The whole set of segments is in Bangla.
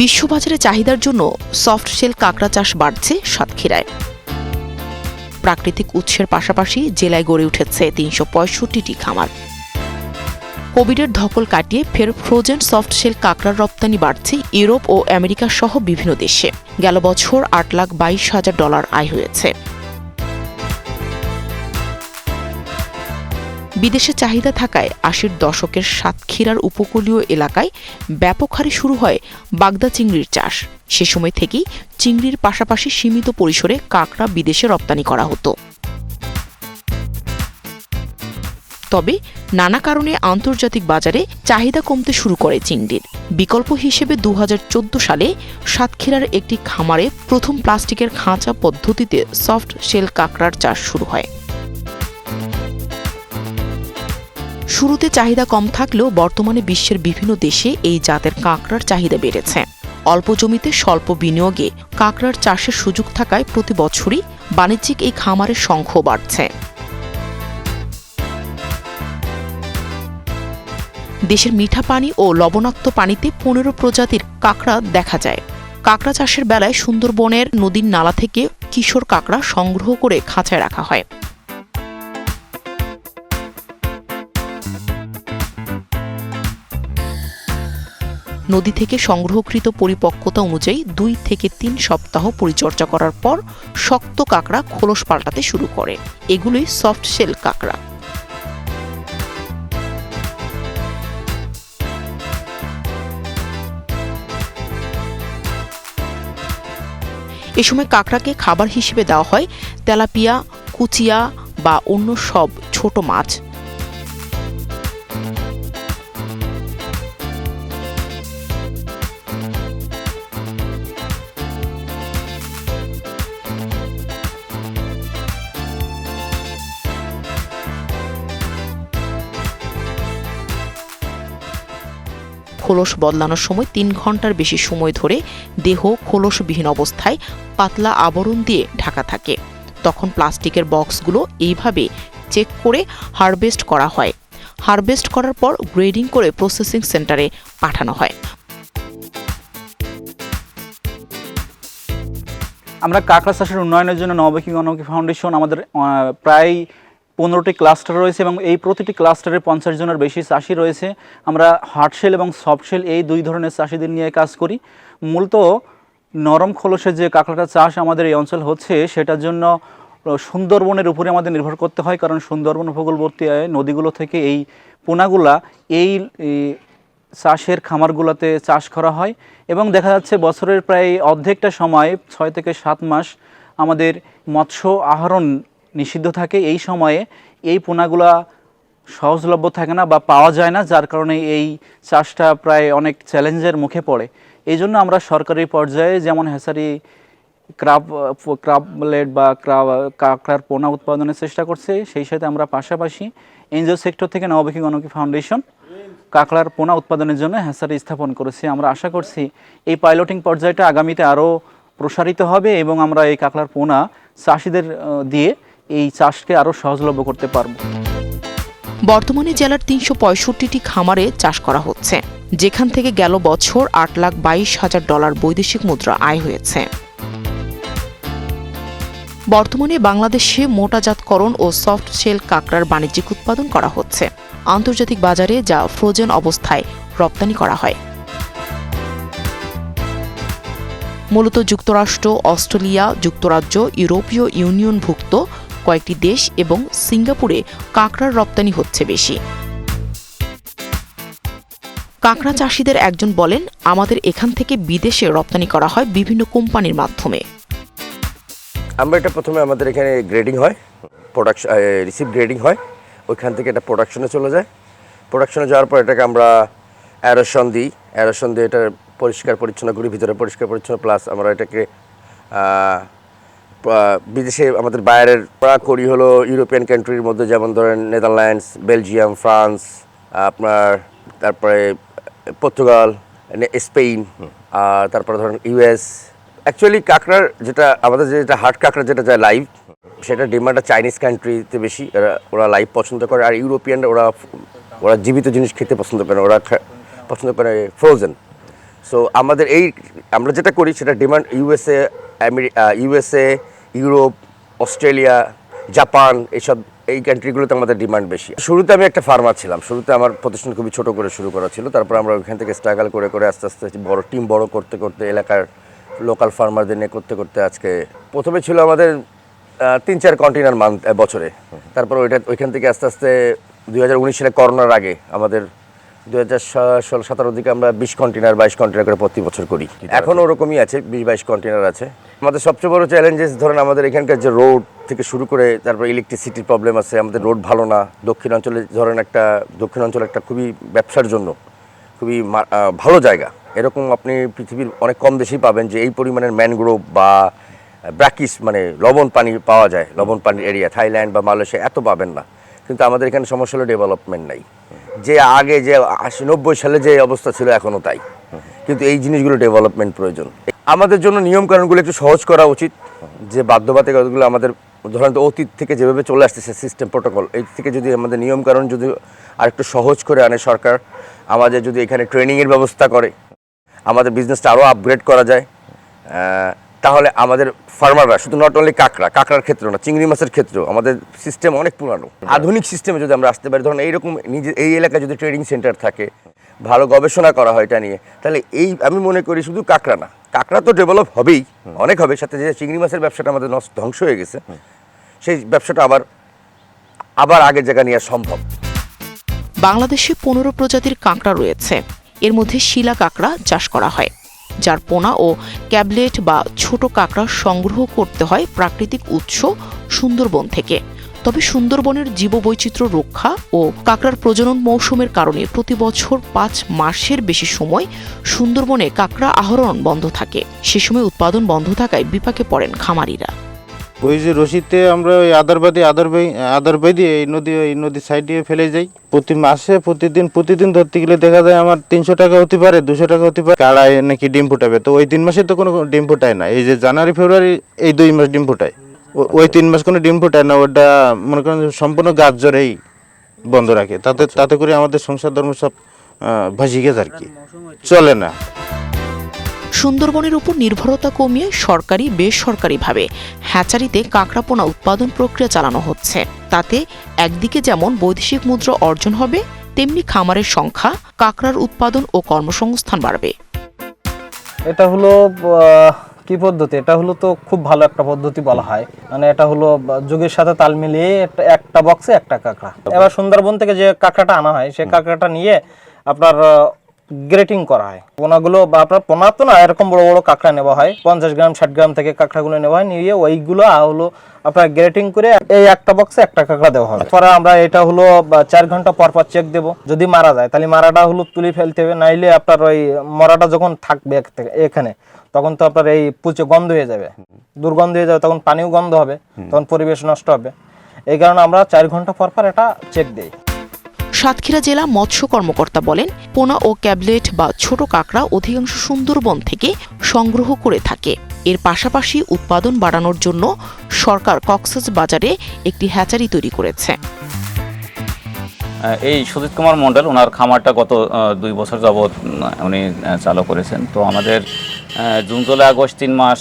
বিশ্ববাজারে চাহিদার জন্য সফট শেল কাঁকড়া চাষ বাড়ছে সাতক্ষীরায়। প্রাকৃতিক উৎসের পাশাপাশি জেলায় গড়ে উঠেছে তিনশো পঁয়ষট্টিটি খামার। কোভিডের ধকল কাটিয়ে ফের ফ্রোজেন সফট শেল কাঁকড়ার রপ্তানি বাড়ছে ইউরোপ ও আমেরিকা সহ বিভিন্ন দেশে। গেল বছর আট লাখ বাইশ হাজার ডলার আয় হয়েছে। বিদেশে চাহিদা থাকায় আশির দশকের সাতক্ষীরার উপকূলীয় এলাকায় ব্যাপক হারে শুরু হয় বাগদা চিংড়ির চাষ। সে সময় থেকেই চিংড়ির পাশাপাশি সীমিত পরিসরে কাঁকড়া বিদেশে রপ্তানি করা হতো। তবে নানা কারণে আন্তর্জাতিক বাজারে চাহিদা কমতে শুরু করে চিংড়ির। বিকল্প হিসেবে দু হাজার চোদ্দ সালে সাতক্ষীরার একটি খামারে প্রথম প্লাস্টিকের খাঁচা পদ্ধতিতে সফট শেল কাঁকড়ার চাষ শুরু হয়। শুরুতে চাহিদা কম থাকলেও বর্তমানে বিশ্বের বিভিন্ন দেশে এই জাতের কাঁকড়ার চাহিদা বেড়েছে। অল্প জমিতে স্বল্প বিনিয়োগে কাঁকড়ার চাষের সুযোগ থাকায় প্রতি বছরই বাণিজ্যিক এই খামারের সংখ্য বাড়ছে। দেশের মিঠা পানি ও লবণাক্ত পানিতে পনেরো প্রজাতির কাঁকড়া দেখা যায়। কাঁকড়া চাষের বেলায় সুন্দরবনের নদীর নালা থেকে কিশোর কাঁকড়া সংগ্রহ করে খাঁচায় রাখা হয়। নদী থেকে সংগ্রহকৃত পরিপক্কতা অনুযায়ী দুই থেকে তিন সপ্তাহ পরিচর্যা করার পর শক্ত কাঁকড়া খোলস পাল্টাতে শুরু করে। এগুলোই সফট শেল কাঁকড়া। এ সময় কাঁকড়াকে খাবার হিসেবে দেওয়া হয় তেলাপিয়া, কুচিয়া বা অন্য সব ছোট মাছ। খোলস বদলানোর সময় তিন ঘণ্টার বেশি সময় ধরে দেহ খোলসবিহীন অবস্থায় পাতলা আবরণ দিয়ে ঢাকা থাকে। তখন প্লাস্টিকের বক্সগুলো এইভাবে চেক করে হারভেস্ট করা হয়। হারভেস্ট করার পর গ্রেডিং করে প্রসেসিং সেন্টারে পাঠানো হয়। আমরা কাঁকড়া চাষের উন্নয়নের জন্য নবকি গণমুখী ফাউন্ডেশন আমাদের প্রায় পনেরোটি ক্লাস্টার রয়েছে এবং এই প্রতিটি ক্লাস্টারে পঞ্চাশ জনের বেশি চাষি রয়েছে। আমরা হার্ড শেল এবং সফট শেল এই দুই ধরনের চাষিদের নিয়ে কাজ করি। মূলত নরম খোলসের যে কাঁকড়াটা চাষ আমাদের এই অঞ্চল হচ্ছে, সেটার জন্য সুন্দরবনের উপরে আমাদের নির্ভর করতে হয়, কারণ সুন্দরবন উপকূলবর্তী নদীগুলো থেকে এই পোনাগুলা, এই চাষের খামারগুলোতে চাষ করা হয়। এবং দেখা যাচ্ছে বছরের প্রায় অর্ধেকটা সময়, ছয় থেকে সাত মাস আমাদের মৎস্য আহরণ নিষিদ্ধ থাকে, এই সময়ে এই পোনাগুলা সহজলভ্য থাকে না বা পাওয়া যায় না, যার কারণে এই চাষটা প্রায় অনেক চ্যালেঞ্জের মুখে পড়ে। এই জন্য আমরা সরকারি পর্যায়ে যেমন হেসারি ক্রাব ক্রাবলেট বা কাঁকড়ার পোনা উৎপাদনের চেষ্টা করছে, সেই সাথে আমরা পাশাপাশি এনজিও সেক্টর থেকে নবকি গণকি ফাউন্ডেশন কাঁকড়ার পোনা উৎপাদনের জন্য হ্যাসারি স্থাপন করেছি। আমরা আশা করছি এই পাইলটিং পর্যায়টা আগামীতে আরও প্রসারিত হবে এবং আমরা এই কাঁকড়ার পোনা চাষিদের দিয়ে এই চাষকে আরও সহজলভ্য করতে পারব। বর্তমানে জেলার তিনশো পঁয়ষট্টিটি খামারে চাষ করা হচ্ছে, যেখান থেকে গেল বছর আট লাখ বাইশ হাজার ডলার বৈদেশিক মুদ্রা আয় হয়েছে। বর্তমানে বাংলাদেশে মোটাজাতকরণ ও সফট শেল কাঁকড়ার বাণিজ্যিক উৎপাদন করা হচ্ছে, আন্তর্জাতিক বাজারে যা ফ্রোজেন অবস্থায় রপ্তানি করা হয়। মূলত যুক্তরাষ্ট্র, অস্ট্রেলিয়া, যুক্তরাজ্য, ইউরোপীয় ইউনিয়নভুক্ত কয়েকটি দেশ এবং সিঙ্গাপুরে কাঁকড়ার রপ্তানি হচ্ছে বেশি। কাঁকড়া চাষিদের একজন বলেন, আমাদের এখান থেকে বিদেশে রপ্তানি করা হয় বিভিন্ন কোম্পানির মাধ্যমে। আমরা এটা প্রথমে আমাদের এখানে গ্রেডিং হয় প্রোডাকশন রিসিভ গ্রেডিং হয়। ওইখান থেকে এটা প্রোডাকশনে চলে যায়। প্রোডাকশনে যাওয়ার পর এটাকে আমরা অ্যারোশন দিই। অ্যারোশন দিয়ে এটা পরিষ্কার পরিচ্ছন্ন করি ভিতরে পরিষ্কার পরিচ্ছন্ন প্লাস আমরা এটাকে বিদেশে আমাদের বাইরের করি হলো ইউরোপিয়ান কান্ট্রির মধ্যে যেমন ধরেন নেদারল্যান্ডস বেলজিয়াম ফ্রান্স আপনার তারপরে পর্তুগাল স্পেন আর তারপরে ধরেন ইউএস অ্যাকচুয়ালি কাঁকড়ার যেটা আমাদের যেটা হার্ড কাঁকড়া যেটা যায় লাইভ সেটা ডিমান্ডটা চাইনিজ কান্ট্রিতে বেশি ওরা লাইভ পছন্দ করে আর ইউরোপিয়ান ওরা ওরা জীবিত জিনিস খেতে পছন্দ করে ওরা পছন্দ করে ফ্রোজেন সো আমাদের এই আমরা যেটা করি সেটা demand USA USA Europe, Australia, Japan, এইসব, এই কান্ট্রিগুলোতে আমাদের ডিমান্ড বেশি। শুরুতে আমি একটা ফার্মার ছিলাম। শুরুতে আমার প্রতিষ্ঠান খুবই ছোট করে শুরু করা ছিল। তারপর আমরা ওইখান থেকে স্ট্রাগল করে করে আস্তে আস্তে বড় টিম বড় করতে করতে এলাকার লোকাল ফার্মারদের নিয়ে করতে করতে আজকে প্রথমে ছিল আমাদের তিন, চার কন্টেনার মান্থ বছরে। তারপর ওইটা, ওইখান থেকে আস্তে আস্তে দুই হাজার উনিশ সালে করোনার আগে আমাদের দুই হাজার ষোলো সতেরোর দিকে আমরা বিশ কন্টেনার বাইশ কন্টেনার করে প্রতি বছর করি। এখন ওরকমই আছে বিশ বাইশ কন্টেনার আছে। আমাদের সবচেয়ে বড় চ্যালেঞ্জেস ধরেন আমাদের এখানকার যে রোড থেকে শুরু করে তারপর ইলেকট্রিসিটির প্রবলেম আছে আমাদের রোড ভালো না। দক্ষিণাঞ্চলে ধরেন একটা দক্ষিণ দক্ষিণাঞ্চল একটা খুবই ব্যবসার জন্য খুবই ভালো জায়গা। এরকম আপনি পৃথিবীর অনেক কম দেশেই পাবেন যে এই পরিমাণের ম্যানগ্রোভ বা ব্র্যাকিস মানে লবণ পানি পাওয়া যায় লবণ পানির এরিয়া থাইল্যান্ড বা মালয়েশিয়া এত পাবেন না। কিন্তু আমাদের এখানে সমস্যা হলো ডেভেলপমেন্ট নাই। যে আগে যে আশি নব্বই সালে যে অবস্থা ছিল এখনও তাই। কিন্তু এই জিনিসগুলো ডেভেলপমেন্ট প্রয়োজন। আমাদের জন্য নিয়মকানুনগুলো একটু সহজ করা উচিত, যে বাধ্যবাধকতাগুলো আমাদের, ধরেন অতীত থেকে যেভাবে চলে আসতেছে সিস্টেম প্রোটোকল এই থেকে যদি আমাদের নিয়মকানুন যদি আরেকটু সহজ করে আনে সরকার, আমাদের যদি এখানে ট্রেনিংয়ের ব্যবস্থা করে, আমাদের বিজনেসটা আরও আপগ্রেড করা যায় তাহলে আমাদের ফার্মাররা শুধু নট অনলি কাঁকড়া, কাঁকড়ার ক্ষেত্রে না, চিংড়ি মাছের ক্ষেত্রেও আমাদের সিস্টেম অনেক পুরানো। আধুনিক সিস্টেমে যদি আমরা আসতে পারি, ধরুন এইরকম নিজে, এই এলাকায় যদি ট্রেনিং সেন্টার থাকে, ভালো গবেষণা করা হয় এটা নিয়ে, তাহলে এই আমি মনে করি শুধু কাঁকড়া না, কাঁকড়া তো ডেভেলপ হবেই, অনেক হবে, সাথে যে চিংড়ি মাছের ব্যবসাটা আমাদের নষ্ট ধ্বংস হয়ে গেছে, সেই ব্যবসাটা আবার আবার আগের জায়গা নেওয়া সম্ভব। বাংলাদেশে পনেরো প্রজাতির কাঁকড়া রয়েছে, এর মধ্যে শিলা কাঁকড়া চাষ করা হয়। যার পোনা ও ক্যাবলেট বা ছোট কাঁকড়া সংগ্রহ করতে হয় প্রাকৃতিক উৎস সুন্দরবন থেকে। তবে সুন্দরবনের জীববৈচিত্র্য রক্ষা ও কাঁকড়ার প্রজনন মৌসুমের কারণে প্রতি বছর পাঁচ মাসের বেশি সময় সুন্দরবনে কাঁকড়া আহরণ বন্ধ থাকে। সে সময় উৎপাদন বন্ধ থাকায় বিপাকে পড়েন খামারিরা। ওই যে রশিতে আমরা ওই আদারবাদি আদারবাই আদারবাদি এই নদী এই নদীর সাইড দিয়ে ফেলে যাই। প্রতি মাসে প্রতিদিন প্রতিদিন ধরতে গেলে দেখা যায় আমার তিনশো টাকা হতে পারে দুশো টাকা হতে পারে। কাড়ায় নাকি ডিম ফুটাবে। তো ওই তিন মাসে তো কোনো ডিম ফুটায় না। এই যে জানুয়ারি ফেব্রুয়ারি এই দুই মাস ডিম ফুটায়। ওই তিন মাস কোনো ডিম ফুটায় না ওটা মনে করেন সম্পূর্ণ গাছ জ্বরেই বন্ধ রাখে। তাতে তাতে করে আমাদের সংসার ধর্ম সব আহ, ভাসি গেছে আর কি। চলে না। সুন্দরবনের উপর নির্ভরতা কমিয়ে সরকারি বেসরকারিভাবে হ্যাচারিতে কাঁকড়া পোনা উৎপাদন প্রক্রিয়া চালানো হচ্ছে। তাতে একদিকে যেমন বৈদেশিক মুদ্রা অর্জন হবে তেমনি খামারের সংখ্যা কাঁকড়ার উৎপাদন ও কর্মসংস্থান বাড়বে। এটা হলো কি পদ্ধতি? এটা হলো তো খুব ভালো একটা পদ্ধতি বলা হয়। মানে এটা হলো যুগের সাথে তাল মিলিয়ে একটা- একটা বক্সে একটা কাঁকড়া। এবার সুন্দরবন থেকে যে কাঁকড়াটা আনা হয় সেই কাঁকড়াটা নিয়ে আপনার গ্রেটিং করা হয়। পোনাগুলো বা আপনার পোনা তো না এরকম বড় বড় কাঁকড়া নেওয়া হয়। পঞ্চাশ গ্রাম ষাট গ্রাম থেকে কাঁকড়াগুলো নেওয়া হয় নিয়ে ওইগুলো হলো আপনার গ্রেটিং করে এই একটা বক্সে একটা কাঁকড়া দেওয়া হবে। পরে আমরা এটা হলো চার ঘণ্টা পর পর চেক দেবো। যদি মারা যায় তাহলে মারাটা হলো তুলে ফেলতে হবে নাইলে আপনার ওই মরাটা যখন থাকবে এখানে তখন তো আপনার এই পুচে গন্ধ হয়ে যাবে। দুর্গন্ধ হয়ে যাবে তখন পানিও গন্ধ হবে তখন পরিবেশ নষ্ট হবে। এই কারণে আমরা চার ঘণ্টা পর পর এটা চেক দিই। সাতক্ষীরা জেলা মৎস্য কর্মকর্তা বলেন, পোনা ও ক্যাবলেট বা ছোট কাঁকড়া অধিকাংশ সুন্দরবন থেকে সংগ্রহ করে থাকে। এর পাশাপাশি উৎপাদন বাড়ানোর জন্য সরকার কক্সেস বাজারে একটি হ্যাচারি তৈরি করেছে। এই সুজিত কুমার মণ্ডল, ওনার খামারটা গত দুই বছর যাবৎ উনি চালু করেছেন। তো আমাদের জুন, জুলাই, আগস্ট তিন মাস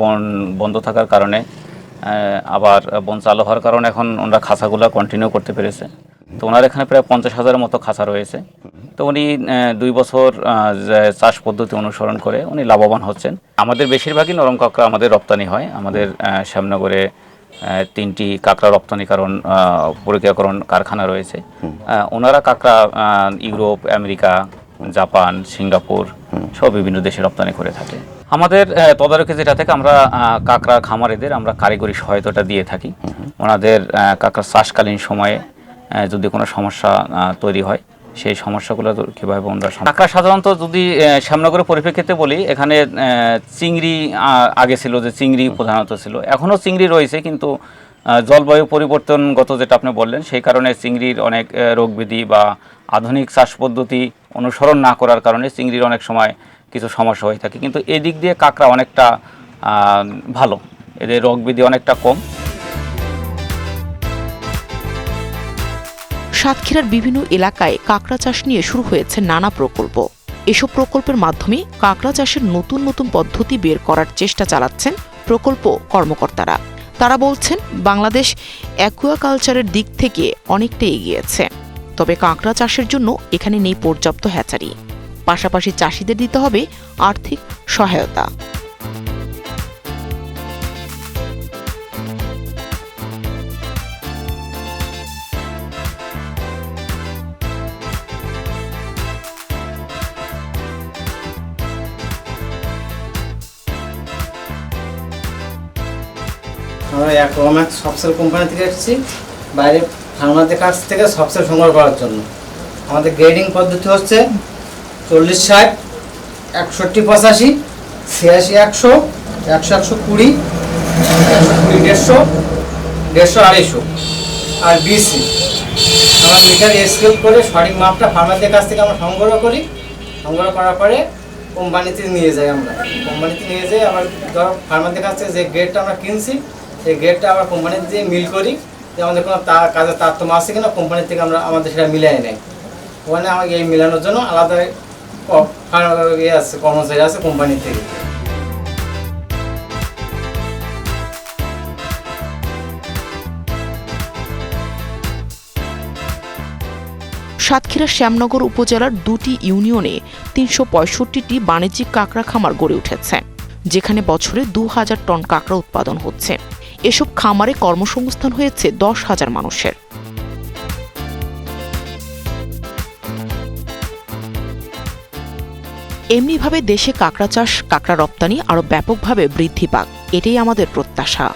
বন বন্ধ থাকার কারণে আবার বন চালু হওয়ার কারণে এখন ওনারা খাঁচাগুলো কন্টিনিউ করতে পেরেছে। তো ওনার এখানে প্রায় পঞ্চাশ হাজারের মতো খাঁচা রয়েছে। তো উনি দুই বছর চাষ পদ্ধতি অনুসরণ করে উনি লাভবান হচ্ছেন। আমাদের বেশিরভাগই নরম কাঁকড়া আমাদের রপ্তানি হয়। আমাদের শ্যামনগরে তিনটি কাঁকড়া রপ্তানিকরণ প্রক্রিয়াকরণ কারখানা রয়েছে। ওনারা কাঁকড়া ইউরোপ আমেরিকা জাপান সিঙ্গাপুর সব বিভিন্ন দেশে রপ্তানি করে থাকে। আমাদের তদারকি যেটা থেকে আমরা কাঁকড়া খামারিদের আমরা কারিগরি সহায়তাটা দিয়ে থাকি। ওনাদের কাঁকড়া চাষকালীন সময়ে যদি কোনো সমস্যা তৈরি হয় সেই সমস্যাগুলো কীভাবে আমরা কাঁকড়া সাধারণত যদি শ্যামনগরের পরিপ্রেক্ষিতে বলি এখানে চিংড়ি আগে ছিল যে চিংড়ি প্রধানত ছিল। এখনও চিংড়ি রয়েছে কিন্তু জলবায়ু পরিবর্তনগত যেটা আপনি বললেন সেই কারণে চিংড়ির অনেক আহ, রোগব্যাধি বা আধুনিক চাষ পদ্ধতি অনুসরণ না করার কারণে চিংড়ির অনেক সময় কিছু সমস্যা হয়ে থাকে। কিন্তু এদিক দিয়ে কাঁকড়া অনেকটা ভালো। এদের রোগব্যাধি অনেকটা কম। সাতক্ষীরার বিভিন্ন এলাকায় কাঁকড়া চাষ নিয়ে শুরু হয়েছে নানা প্রকল্প। এসব প্রকল্পের মাধ্যমে কাঁকড়া চাষের নতুন নতুন পদ্ধতি বের করার চেষ্টা চালাচ্ছেন প্রকল্প কর্মকর্তারা। তারা বলছেন, বাংলাদেশ অ্যাকুয়াকালচারের দিক থেকে অনেকটা এগিয়েছে, তবে কাঁকড়া চাষের জন্য এখানে নেই পর্যাপ্ত হ্যাচারি। পাশাপাশি চাষিদের দিতে হবে আর্থিক সহায়তা। আমরা এক রমেক্স সফটসেল কোম্পানি থেকে এসেছি। বাইরে ফার্মারদের কাছ থেকে সফটসেল সংগ্রহ করার জন্য। আমাদের গ্রেডিং পদ্ধতি হচ্ছে চল্লিশ ষাট, একষট্টি পঁচাশি, ছিয়াশি একশো একশো একশো কুড়ি কুড়ি দেড়শো দেড়শো আড়াইশো আর বিসি আমরা মিটার স্কেল করে সঠিক মাপটা ফার্মারদের কাছ থেকে আমরা সংগ্রহ করি। সংগ্রহ করার পরে কোম্পানিতে নিয়ে যাই আমরা। কোম্পানিতে নিয়ে যাই, আবার ধরো ফার্মারদের কাছ থেকে যে গ্রেডটা আমরা কিনছি সেই গ্রেডটা আবার কোম্পানিতে দিয়ে মিল করি। যে আমাদের কোনো তা কাজের তারতম্য আছে কিনা কোম্পানি থেকে আমরা আমাদের সেটা মিলাই নেই। ওখানে আমাকে এই মিলানোর জন্য আলাদা ইয়ে আছে, কর্মচারী আছে কোম্পানি থেকে। সাতক্ষীরা শ্যামনগর উপজেলার দুটি ইউনিয়নে তিনশো পঁয়ষট্টিটি বাণিজ্যিক কাঁকড়া খামার গড়ে উঠেছে, যেখানে বছরে দু হাজার টন কাঁকড়া উৎপাদন হচ্ছে। এসব খামারে কর্মসংস্থান হয়েছে দশ হাজার মানুষের। এমনিভাবে দেশে কাঁকড়া চাষ, কাঁকড়া রপ্তানি আরও ব্যাপকভাবে বৃদ্ধি পাক, এটাই আমাদের প্রত্যাশা।